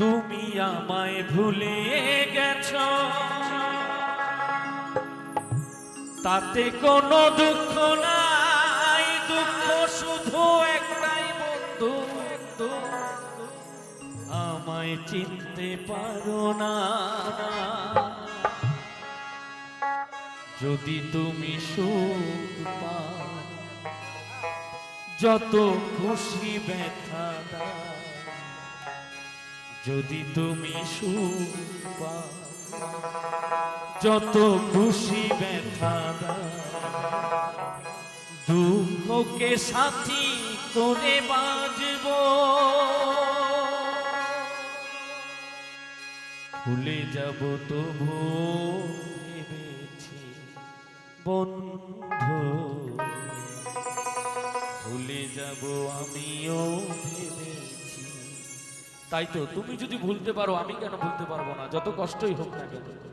তুমি আমায় ভুলে গেছ। তাতে কোনো দুঃখ নাই, দুঃখ শুধু একটাই বন্ধু আমায় চিনতে পারো না যদি তুমি সুখ পাও, যত খুশি ব্যথা দাও যদি তুমি সুখ পাও যত খুশি ব্যথা দুঃখকে সাথী করে বাজব। ভুলে যাব তবু ভেবেছি বন্ধু। ভুলে যাব আমিও ভেবেছি তাই তো, তুমি যদি ভুলতে পারো, আমি কেন ভুলতে পারব না? যত কষ্টই হোক না কেন। তুমি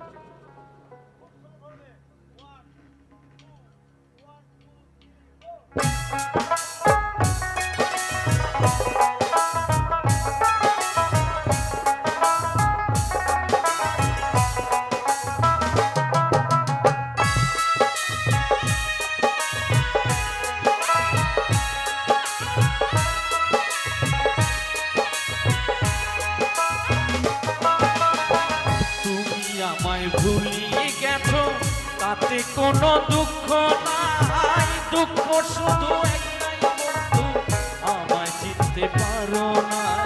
ভুলিয়ে গেছো তাতে কোনো দুঃখ নাই। দুঃখ শুধু একটাই বন্ধু আমায় চিনতে পারো না।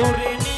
করে নিয়েছি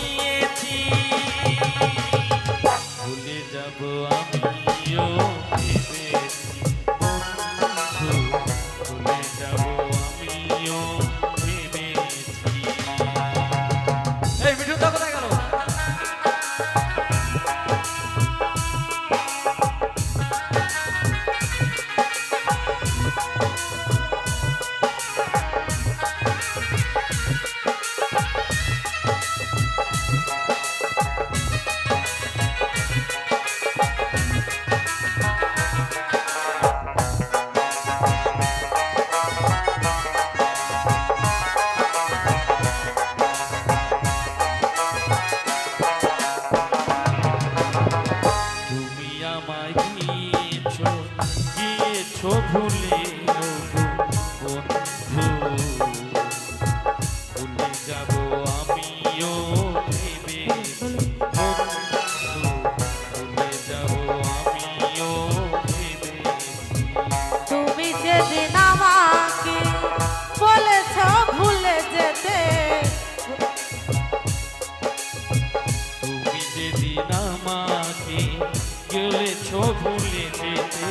গেলেছো ভুলে যেতে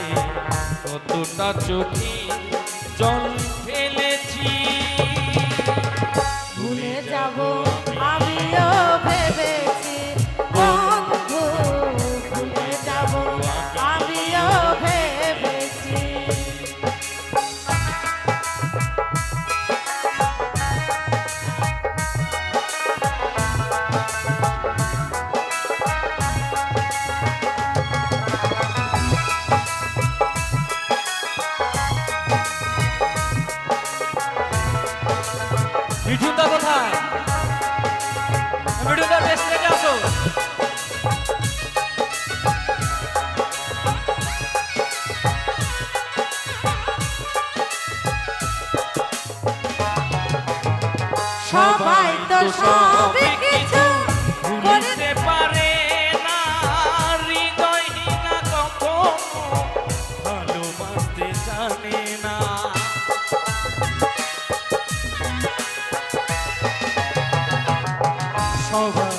কতটা চোখে জল সব কিছু পারে না হৃদয়হীনা কখন ভালোবাসতে জানে না। সবাই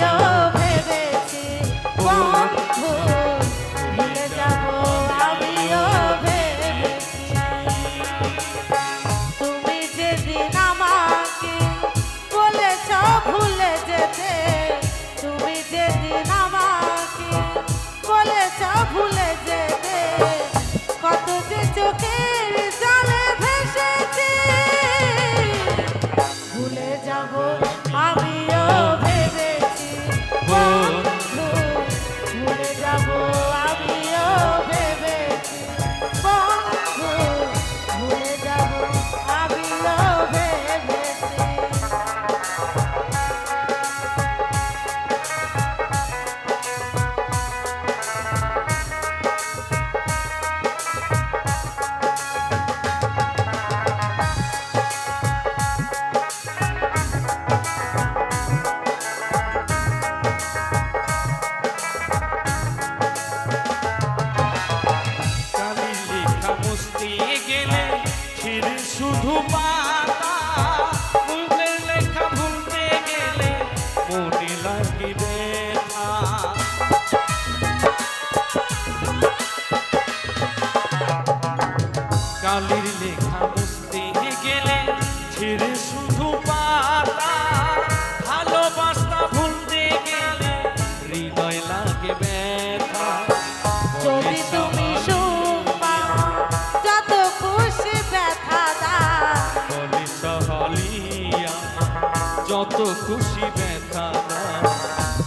খুশি ব্যথা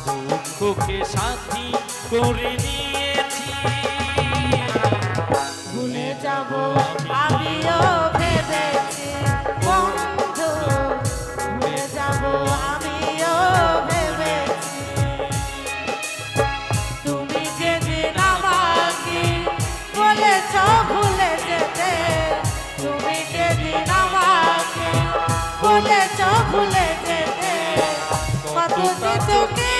দুঃখকে সাথী করে নিয়েছি। ভুলে যাব আমিও কত চোখে